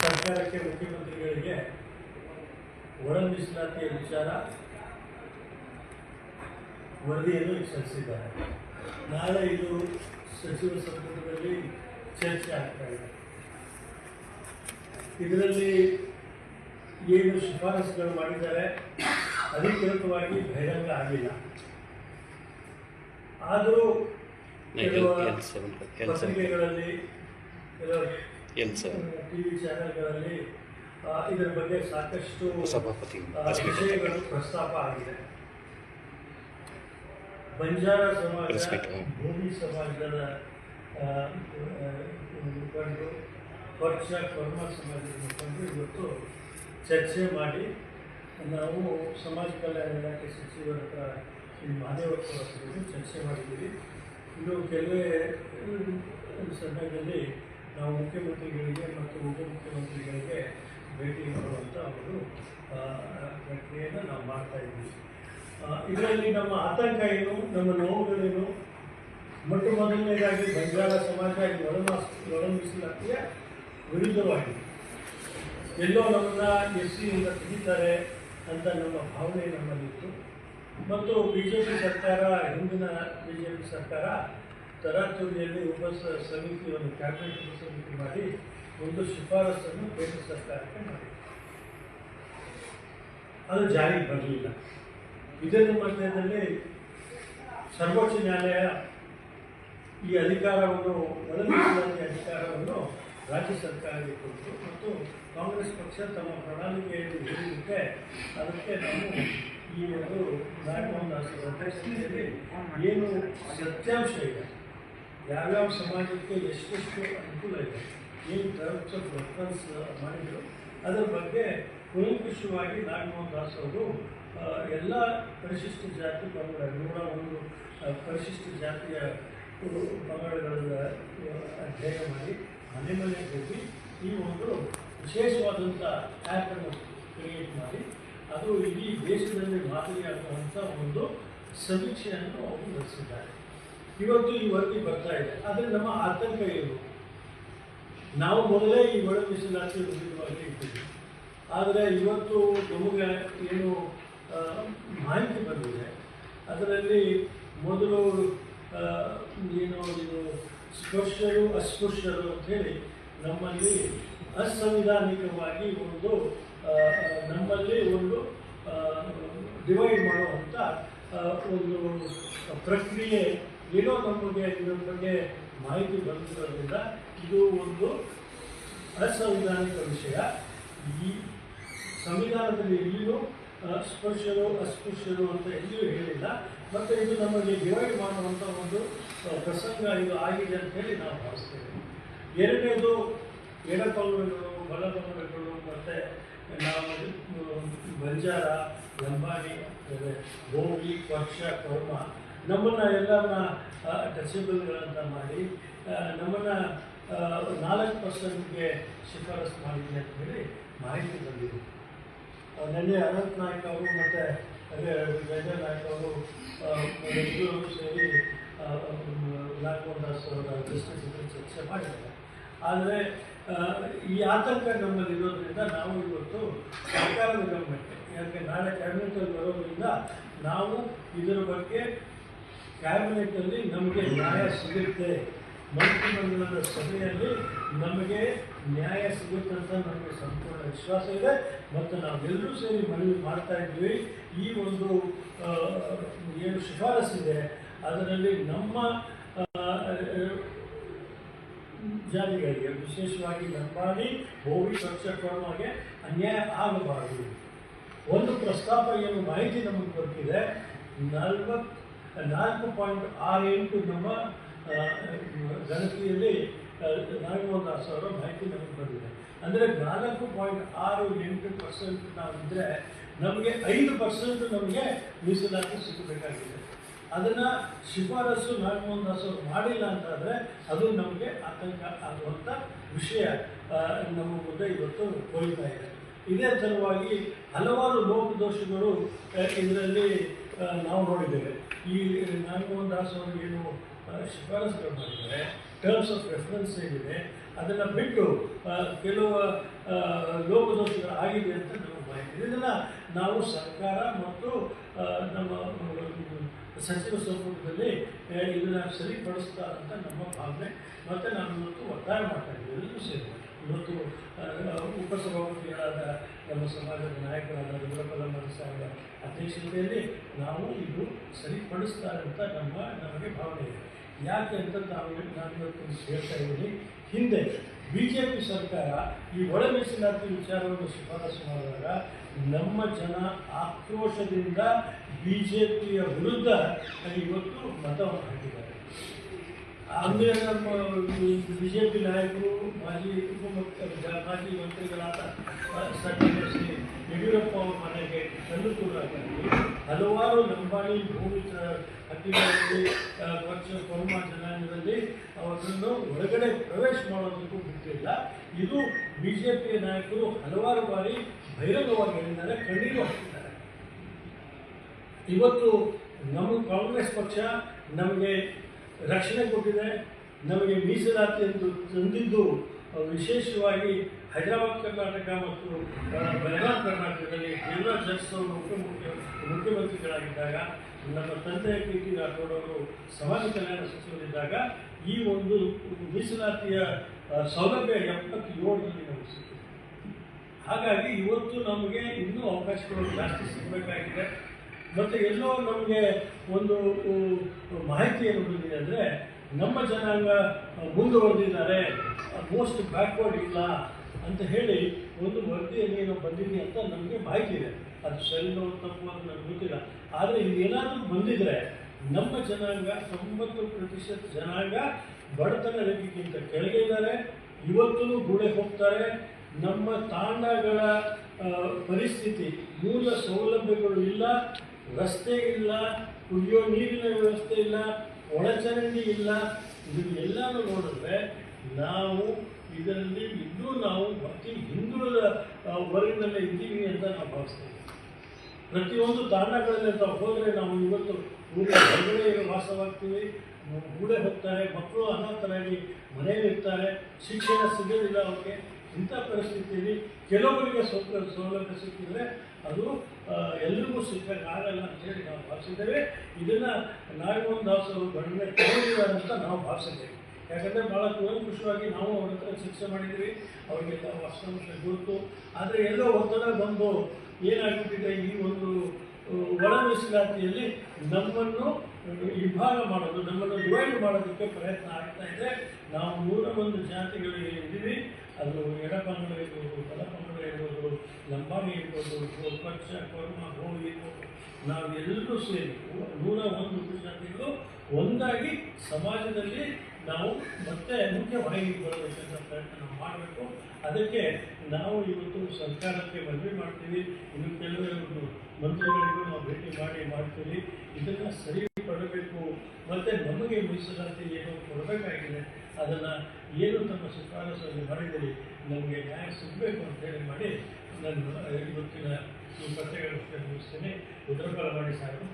ಸರ್ಕಾರಕ್ಕೆ ಮುಖ್ಯಮಂತ್ರಿಗಳಿಗೆ ಒಳ ಮೀಸಲಾತಿಯ ವಿಚಾರ ವರದಿಯನ್ನು ಸಲ್ಲಿಸಿದ್ದಾರೆ. ನಾಳೆ ಇದು ಸಚಿವ ಸಂಪುಟದಲ್ಲಿ ಚರ್ಚೆ ಆಗ್ತಾ ಇದೆ. ಇದರಲ್ಲಿ ಏನು ಶಿಫಾರಸುಗಳು ಮಾಡಿದ್ದಾರೆ ಅಧಿಕೃತವಾಗಿ ಬಹಿರಂಗ ಆಗಿಲ್ಲ. ಆದರೂ ಪತ್ರಿಕೆಗಳಲ್ಲಿ ಕೆಲವು ಸರ್? ಸೆವೆನ್ ಟಿವಿ ಚಾನೆಲ್ಗಳಲ್ಲಿ ಇದರ ಬಗ್ಗೆ ಸಾಕಷ್ಟು ಸಭಾಪತಿ ವಿಷಯಗಳು ಪ್ರಸ್ತಾಪ ಆಗಿದೆ. ಬಂಜಾರ ಸಮಾಜ ಭೂಮಿ ಸಮಾಜದ ಮುಖಂಡರು ಪಕ್ಷ ಕರ್ಮ ಸಮಾಜದ ಮುಖಂಡರು ಇವತ್ತು ಚರ್ಚೆ ಮಾಡಿ ನಾವು ಸಮಾಜ ಕಲ್ಯಾಣ ಇಲಾಖೆ ಸಚಿವರ ಹತ್ರ ಶ್ರೀ ಮಹದೇವಪ್ಪ ಚರ್ಚೆ ಮಾಡಿದ್ದೀವಿ. ಇನ್ನು ಕೆಲವೇ ಸಂದರ್ಭದಲ್ಲಿ ಸಮಯದಲ್ಲಿ ನಾವು ಮುಖ್ಯಮಂತ್ರಿಗಳಿಗೆ ಮತ್ತು ಉಪಮುಖ್ಯಮಂತ್ರಿಗಳಿಗೆ ಭೇಟಿ ಮಾಡುವಂಥ ಒಂದು ಪ್ರಕ್ರಿಯೆಯನ್ನು ನಾವು ಮಾಡ್ತಾ ಇದ್ದೀವಿ. ಇದರಲ್ಲಿ ನಮ್ಮ ಆತಂಕ ಏನು, ನಮ್ಮ ನೋವುಗಳೇನು? ಮೊಟ್ಟ ಮೊದಲನೇದಾಗಿ ಬಂಜಾರ ಸಮಾಜ ಒಳಮಾಸ್ ವಿರುದ್ಧವಾಗಿದೆ ಎಲ್ಲೋ ನಮ್ಮನ್ನ ಎಸ್ ಸಿಯಿಂದ ತೆಗಿತಾರೆ ಅಂತ ನಮ್ಮ ಭಾವನೆ ನಮ್ಮಲ್ಲಿತ್ತು. ಮತ್ತು ಬಿ ಜೆ ಪಿ ಸರ್ಕಾರ, ಹಿಂದಿನ ಬಿ ಜೆ ಪಿ ಸರ್ಕಾರ ತರಾತುರಿಯಲ್ಲಿ ಉಪ ಸಮಿತಿ ಒಂದು ಕ್ಯಾಬಿನೆಟ್ ಸಮಿತಿ ಮಾಡಿ ಒಂದು ಶಿಫಾರಸನ್ನು ಕೇಂದ್ರ ಸರ್ಕಾರಕ್ಕೆ ಮಾಡಿದೆ ಅದು ಜಾರಿಗೆ ಬರಲಿಲ್ಲ ಇದರ ಮಧ್ಯದಲ್ಲಿ ಸರ್ವೋಚ್ಚ ನ್ಯಾಯಾಲಯ ಈ ಅಧಿಕಾರವನ್ನು ಒದಗಿಸುವಂತೆ ಅಧಿಕಾರವನ್ನು ರಾಜ್ಯ ಸರ್ಕಾರಕ್ಕೆ ಕೊಟ್ಟು ಮತ್ತು ಕಾಂಗ್ರೆಸ್ ಪಕ್ಷ ತಮ್ಮ ಪ್ರಣಾಳಿಕೆಯಲ್ಲಿ ಹೇಳಿದಂತೆ ಅದಕ್ಕೆ ನಾವು ಈ ಒಂದು ದಾಸರ ಅಧ್ಯಕ್ಷತೆಯಲ್ಲಿ ಏನು ಸತ್ಯಾಂಶ ಇದೆ. ಯಾವ್ಯಾವ ಸಮಾಜಕ್ಕೆ ಎಷ್ಟೆಷ್ಟು ಅನುಕೂಲ ಇದೆ, ಏನು ಟರ್ಮ್ಸ್ ಆಫ್ ರೆಫರೆನ್ಸ್ ಮಾಡಿದ್ರು, ಅದರ ಬಗ್ಗೆ ಕೂಲಂಕುಷವಾಗಿ ನಾಗಮೋಹನ್ ದಾಸ್ ಅವರು ಎಲ್ಲ ಪರಿಶಿಷ್ಟ ಜಾತಿ ಪಂಗಡ ನೂರ ಒಂದು ಪರಿಶಿಷ್ಟ ಜಾತಿಯ ಪಂಗಡಗಳನ್ನು ಪಂಗಡಗಳ ಅಧ್ಯಯನ ಮಾಡಿ ಮನೆ ಮನೆ ಹೋಗಿ ಈ ಒಂದು ವಿಶೇಷವಾದಂಥ ಆ್ಯಪನ್ನು ಕ್ರಿಯೇಟ್ ಮಾಡಿ, ಅದು ಇಡೀ ದೇಶದಲ್ಲಿ ಮಾದರಿಯಾಗುವಂಥ ಒಂದು ಸಮೀಕ್ಷೆಯನ್ನು ಅವರು ನಡೆಸಿದ್ದಾರೆ. ಇವತ್ತು ಈ ವರದಿ ಬರ್ತಾ ಇದೆ. ಆದರೆ ನಮ್ಮ ಆತಂಕ ಏನು? ನಾವು ಮೊದಲೇ ಈ ಒಳ ಮೀಸಲಾತಿ ವಿರುದ್ಧವಾಗಿ ಇದ್ದೀವಿ ಆದರೆ ಇವತ್ತು ನಮಗೆ ಏನು ಮಾಹಿತಿ ಬಂದಿದೆ. ಅದರಲ್ಲಿ ಮೊದಲು ಏನು, ಇದು ಸ್ಪರ್ಶರು ಅಸ್ಪೃಶ್ಯರು ಅಂತೇಳಿ ನಮ್ಮಲ್ಲಿ ಅಸಂವಿಧಾನಿಕವಾಗಿ ಒಂದು ನಮ್ಮಲ್ಲಿ ಒಂದು ಡಿವೈಡ್ ಮಾಡುವಂಥ ಒಂದು ಪ್ರಕ್ರಿಯೆ ಏನೋ ನಮಗೆ ಇದರ ಬಗ್ಗೆ ಮಾಹಿತಿ ಬಂದಿರೋದ್ರಿಂದ ಇದು ಒಂದು ಅಸಂವಿಧಾನಿಕ ವಿಷಯ. ಈ ಸಂವಿಧಾನದಲ್ಲಿ ಎಲ್ಲಿಯೂ ಅಸ್ಪೃಶ್ಯರು ಅಸ್ಪೃಶ್ಯರು ಅಂತ ಎಲ್ಲಿಯೂ ಹೇಳಿಲ್ಲ. ಮತ್ತು ಇದು ನಮಗೆ ಡಿವೈಡ್ ಮಾಡುವಂಥ ಒಂದು ಪ್ರಸಂಗ ಇದು ಆಗಿದೆ ಅಂತ ಹೇಳಿ ನಾವು ಭಾವಿಸ್ತೇವೆ. ಎರಡನೇದು ಎಡಪಂಗಡಗಳು ಬಲಪಂಗಡಗಳು ಮತ್ತು ನಾವು ಬಂಜಾರ, ಲಂಬಾಣಿ ಭೋಗಿ ಪಕ್ಷ ಕರ್ಮ ನಮ್ಮನ್ನು ಎಲ್ಲರನ್ನ ಟಚಬಲ್ಗಳಂತ ಮಾಡಿ ನಮ್ಮನ್ನು ನಾಲ್ಕು ಪರ್ಸೆಂಟ್ಗೆ ಶಿಫಾರಸು ಮಾಡಿದೆ ಅಂತ ಹೇಳಿ ಮಾಹಿತಿ ಬಂದಿದೆ. ನಿನ್ನೆ ಅನಂತ್ ನಾಯ್ಕ ಅವರು ಮತ್ತು, ಅದೇ ನಾಯ್ಕ ನಾಯ್ಕ್ ಅವರು ಇಬ್ಬರು ಸೇರಿ ನಾಗಮೋಹನ್ ದಾಸ್ ಅವರ ಅಧ್ಯಕ್ಷತೆಯಲ್ಲಿ ಚರ್ಚೆ ಮಾಡಿದ್ದಾರೆ. ಆದರೆ ಈ ಆತಂಕ ನಮ್ಮಲ್ಲಿ ಇರೋದ್ರಿಂದ ನಾವು ಇವತ್ತು ಸರ್ಕಾರದ ಗಮನಕ್ಕೆ, ಯಾಕೆ ನಾಳೆ ಕ್ಯಾಬಿನೆಟಲ್ಲಿ ಬರೋದ್ರಿಂದ ನಾವು ಇದರ ಬಗ್ಗೆ ಕ್ಯಾಬಿನೆಟಲ್ಲಿ ನಮಗೆ ನ್ಯಾಯ ಸಿಗುತ್ತೆ. ಮಂತ್ರಿಮಂಡಲದ ಸಭೆಯಲ್ಲಿ ನಮಗೆ ನ್ಯಾಯ ಸಿಗುತ್ತೆ ಅಂತ ನಮಗೆ ಸಂಪೂರ್ಣ ವಿಶ್ವಾಸ ಇದೆ. ಮತ್ತು ನಾವೆಲ್ಲರೂ ಸೇರಿ ಮನವಿ ಮಾಡ್ತಾ ಇದ್ವಿ ಈ ಒಂದು ಏನು ಶಿಫಾರಸ್ಸಿದೆ ಅದರಲ್ಲಿ ನಮ್ಮ ಜಾತಿಗಳಿಗೆ ವಿಶೇಷವಾಗಿ ಲಂಬಾಣಿ ಭೋವಿ ಪಕ್ಷಕ್ರಮಗೆ ಅನ್ಯಾಯ ಆಗಬಾರದು. ಒಂದು ಪ್ರಸ್ತಾಪ ಏನು ಮಾಹಿತಿ ನಮಗೆ ಗೊತ್ತಿದೆ ನಲ್ವತ್ತು ನಾಲ್ಕು ಪಾಯಿಂಟ್ ಆರು ಎಂಟು ನಮ್ಮ ಗಣತಿಯಲ್ಲಿ ಆ, ನಾಗಮೋಹನ್ ದಾಸ್ ಅವರ ಮಾಹಿತಿ ನಮಗೆ ಬಂದಿದೆ. ಅಂದರೆ ನಾಲ್ಕು ಪಾಯಿಂಟ್ ಆರು ಎಂಟು ಪರ್ಸೆಂಟ್ ನಾವಿದ್ದರೆ ನಮಗೆ ಐದು ಪರ್ಸೆಂಟ್ ನಮಗೆ ಮೀಸಲಾತಿ ಸಿಗಬೇಕಾಗಿದೆ. ಅದನ್ನು ಶಿಫಾರಸು ನಾಗಮೋಹನ್ ದಾಸ್ ಅವರು ಮಾಡಿಲ್ಲ ಅಂತಾದರೆ ಅದು ನಮಗೆ ಆತಂಕ ಆಗುವಂಥ ವಿಷಯ ನಮ್ಮ ಮುಂದೆ ಇವತ್ತು ಹೋಗ್ತಾ ಇದೆ. ಇದೇ ಸಲುವಾಗಿ ಹಲವಾರು ಲೋಪದೋಷಗಳು ಇದರಲ್ಲಿ ನಾವು ನೋಡಿದ್ದೇವೆ. ಈ ನಾಗಮೋಹನ್ ದಾಸ್ ಅವರು ಏನು ಶಿಫಾರಸುಗಳು ಮಾಡಿದ್ದಾರೆ ಟರ್ಮ್ಸ್ ಆಫ್ ರೆಫರೆನ್ಸ್ ಏನಿದೆ, ಅದನ್ನು ಬಿಟ್ಟು ಕೆಲವು ಲೋಕದೋಷಗಳು ಆಗಿದೆ ಅಂತ ನಮಗೆ ಮಾಹಿತಿ. ಇದೆ. ಇದನ್ನು ನಾವು ಸರ್ಕಾರ ಮತ್ತು ನಮ್ಮ ಸಚಿವ ಸಂಪುಟದಲ್ಲಿ ಇದನ್ನು ಸರಿಪಡಿಸ್ತಾರಂತ ನಮ್ಮ ಭಾವನೆ. ಮತ್ತು ನಾನು ಮತ್ತು ಒತ್ತಾಯ ಮಾಡ್ತಾ ಇದ್ದೀವಿ ಎಲ್ಲರೂ ಸೇರಿ ಇವತ್ತು ಉಪಸಭಾಪತಿಗಳಾದ ನಮ್ಮ ಸಮಾಜದ ನಾಯಕರಾದ ರುದ್ರಪಲ್ಲ ಸಾಹೇಬ ಅಧ್ಯಕ್ಷತೆಯಲ್ಲಿ ನಾವು ಇದು ಸರಿಪಡಿಸ್ತಾರಂತ ನಮ್ಮ, ನಮಗೆ ಭಾವನೆ ಇದೆ. ಯಾಕೆ ಅಂತ ನಾವು ನಾನು ಇವತ್ತು ಹೇಳ್ತಾ ಇದ್ದೀನಿ. ಹಿಂದೆ ಬಿ ಜೆ ಪಿ ಸರ್ಕಾರ ಈ ಒಳ ಮೀಸಲಾತಿ ವಿಚಾರವನ್ನು ಶಿಫಾರಸು ಮಾಡಿದಾಗ ನಮ್ಮ ಜನ ಆಕ್ರೋಶದಿಂದ ಬಿ ಜೆ ಪಿಯ ವಿರುದ್ಧ ಇವತ್ತು ಮತವನ್ನು ಹಾಕಿದ್ದಾರೆ. ಅಂದರೆ ನಮ್ಮ ಬಿ ಜೆ ಪಿ ನಾಯಕರು ಮಾಜಿ ಉಪಮುಖ್ಯ ಮಾಜಿ ಮಂತ್ರಿಗಳಾದ ಶ್ರೀ ಯಡಿಯೂರಪ್ಪ ಅವರ ಮನೆಗೆ ಹಾಕಿದ್ವಿ ಹಲವಾರು ಲಂಬಾಣಿ ಭೂಮಿ ಹಟ್ಟಿಗಳಲ್ಲಿ ಪಕ್ಷ ಕೊರ್ಮ ಜನಾಂಗದಲ್ಲಿ ಅವರನ್ನು ಹೊರಗಡೆ ಪ್ರವೇಶ ಮಾಡೋದಕ್ಕೂ ಬಿಟ್ಟಿಲ್ಲ. ಇದು ಬಿ ಜೆ ಪಿಯ ನಾಯಕರು ಹಲವಾರು ಬಾರಿ ಬಹಿರಂಗವಾಗಿ ಹೇಳಿದ್ದಾರೆ, ಕಣ್ಣೀರು ಹಾಕಿದ್ದಾರೆ. ಇವತ್ತು ನಮ್ಮ ಕಾಂಗ್ರೆಸ್ ಪಕ್ಷ ನಮಗೆ ರಕ್ಷಣೆ ಕೊಟ್ಟಿದೆ. ನಮಗೆ ಮೀಸಲಾತಿ ಎಂದು ತಂದಿದ್ದು ವಿಶೇಷವಾಗಿ ಹೈದರಾಬಾದ್ ಕರ್ನಾಟಕ ಮತ್ತು ಬೆಳಗಾವಿ ಕರ್ನಾಟಕದಲ್ಲಿ ಎಲ್ಲ ಜಡ್ಸ್ ಅವರು ಮುಖ್ಯಮುಖ್ಯ ಮುಖ್ಯಮಂತ್ರಿಗಳಾಗಿದ್ದಾಗ, ನಮ್ಮ ತಂದೆ ಕೆ ಟಿ ರಾಠೋಡ್ ಅವರು ಸಮಾಜ ಕಲ್ಯಾಣ ಸಚಿವರಿದ್ದಾಗ, ಈ ಒಂದು ಮೀಸಲಾತಿಯ ಸೌಲಭ್ಯ ಎಪ್ಪತ್ತೇಳರಲ್ಲಿ ನಮಗೆ ಸಿಕ್ಕಿದೆ. ಹಾಗಾಗಿ ಇವತ್ತು ನಮಗೆ ಇನ್ನೂ ಅವಕಾಶಗಳು ಜಾಸ್ತಿ ಸಿಗಬೇಕಾಗಿದೆ. ಮತ್ತು ಎಲ್ಲೋ ನಮಗೆ ಒಂದು ಮಾಹಿತಿ ಏನು ಬಂದಿದೆ ಅಂದರೆ ನಮ್ಮ ಜನಾಂಗ ಮುಂದುವರೆದಿದ್ದಾರೆ ಮೋಸ್ಟ್ ಬ್ಯಾಕ್ವರ್ಡ್ ಇಲ್ಲ ಅಂತ ಹೇಳಿ ಒಂದು ವರದಿಯಲ್ಲಿ ಏನೋ ಬಂದಿದೆ ಅಂತ ನಮಗೆ ಮಾಹಿತಿ ಇದೆ. ಅದು ಸರಿನೋ ತಪ್ಪು ಅಂತ ನನಗೆ ಗೊತ್ತಿಲ್ಲ. ಆದರೆ ಇದೇನಾದರೂ ಬಂದಿದ್ರೆ ನಮ್ಮ ಜನಾಂಗ, ತೊಂಬತ್ತು ಪ್ರತಿಶತ ಜನಾಂಗ ಬಡತನ ರೇಖೆಗಿಂತ ಕೆಳಗೆ ಇದ್ದಾರೆ. ಇವತ್ತೂ ಗುಳೆ ಹೋಗ್ತಾರೆ. ನಮ್ಮ ತಾಂಡಗಳ ಪರಿಸ್ಥಿತಿ ಮೂಲ ಸೌಲಭ್ಯಗಳು ಇಲ್ಲ. ರಸ್ತೆ ಇಲ್ಲ, ಕುಡಿಯೋ ನೀರಿನ ವ್ಯವಸ್ಥೆ ಇಲ್ಲ ಒಳಚರಂಡಿ ಇಲ್ಲ ಇದು ನೋಡಿದ್ರೆ ನಾವು ಇದರಲ್ಲಿ ಇನ್ನೂ ನಾವು ಅತಿ ಹಿಂದುಳಿದ ವರ್ಗದಲ್ಲೇ ಇದ್ದೀವಿ ಅಂತ ನಾವು ಭಾವಿಸ್ತೇವೆ. ಪ್ರತಿಯೊಂದು ತಾಣಗಳಲ್ಲಿ ಅಂತ ಹೋದರೆ ನಾವು ಇವತ್ತು ಹೊರಗಡೆ ವಾಸವಾಗ್ತೀವಿ ಗೂಡೆ ಹೋಗ್ತಾರೆ ಮಕ್ಕಳು ಅನಾಥರಾಗಿ ಮನೆಯಲ್ಲಿರ್ತಾರೆ ಶಿಕ್ಷಣ ಸಿಗೋದಿಲ್ಲ ಅವಕ್ಕೆ ಇಂಥ ಪರಿಸ್ಥಿತಿಯಲ್ಲಿ ಕೆಲವರಿಗೆ ಸ್ವಲ್ಪ ಸೌಲಭ್ಯ ಸಿಕ್ಕಿದ್ರೆ ಅದು ಎಲ್ರಿಗೂ ಆಗಲ್ಲ ಅಂತೇಳಿ ನಾವು ಭಾವಿಸಿದ್ದೇವೆ. ಇದನ್ನು ನಾಗಮೋಹನ್ ದಾಸ್ ಅವರು ತಗೊಂಡಿದ್ದಾರೆ ಅಂತ ನಾವು ಭಾವಿಸಿದ್ದೇವೆ. ಯಾಕಂದರೆ ಭಾಳ ಕೂಲಂಕುಷವಾಗಿ ನಾವು ಅವ್ರ ಹತ್ರ ಶಿಕ್ಷೆ ಮಾಡಿದ್ವಿ. ಅವರಿಗೆಲ್ಲ ಅಷ್ಟೊಂದು ಗುರುತು. ಆದರೆ ಎಲ್ಲೋ ಒತ್ತಡ ಬಂದು ಏನಾಗ್ಬಿಟ್ಟಿದೆ ಈ ಒಂದು ಒಳ ಮೀಸಲಾತಿಯಲ್ಲಿ ನಮ್ಮನ್ನು ವಿಭಾಗ ಮಾಡೋದು, ನಮ್ಮನ್ನು ಡಿವೈಡ್ ಮಾಡೋದಕ್ಕೆ ಪ್ರಯತ್ನ ಆಗ್ತಾ ಇದೆ. ನಾವು ನೂರ ಒಂದು ಜಾತಿಗಳಿಗೆ ಇದ್ದೀವಿ. ಅದು ಎಡಪಂಗಡ ಇರ್ಬೋದು ಬಲಪಂಗಡ ಇರ್ಬೋದು ಲಂಬಾಣಿ ಇರ್ಬೋದು ಪಕ್ಷ ಕೊರ್ಮ ಗೋವಿ ಇರ್ಬೋದು. ನಾವು ಎಲ್ಲರೂ ಸೇರಿ ನೂರ ಒಂದು ಜಾತಿಗಳು ಒಂದಾಗಿ ಸಮಾಜದಲ್ಲಿ ನಾವು ಮತ್ತೆ ಮುಖ್ಯವಾಹಿನಿಗೆ ಬರಬೇಕಂತ ಪ್ರಯತ್ನ ಮಾಡಬೇಕು. ಅದಕ್ಕೆ ನಾವು ಇವತ್ತು ಸರ್ಕಾರಕ್ಕೆ ಮನವಿ ಮಾಡ್ತೀವಿ. ಇನ್ನು ಕೆಲವರು ಮಂತ್ರಿಗಳಿಗೂ ನಾವು ಭೇಟಿ ಮಾಡಿ ಮಾಡ್ತೀವಿ. ಇದನ್ನು ಸರಿಪಡಬೇಕು ಮತ್ತು ನಮಗೆ ಮೀಸಲಾತಿ ಏನು ಕೊಡಬೇಕಾಗಿದೆ, ಅದನ್ನು ಏನು ತಮ್ಮ ಶಿಫಾರಸಲ್ಲಿ ಮಾಡಿದರೆ ನಮಗೆ ನ್ಯಾಯ ಸಿಗಬೇಕು ಅಂತೇಳಿ ಮಾಡಿ ನಾನು ಇವತ್ತಿನ ಈ ಪತ್ರಿಕೆಗಳನ್ನು ಮುಗಿಸ್ತೇನೆ. ಉದ್ರಪಾಲ ಮಾಡಿ ಸಾಕು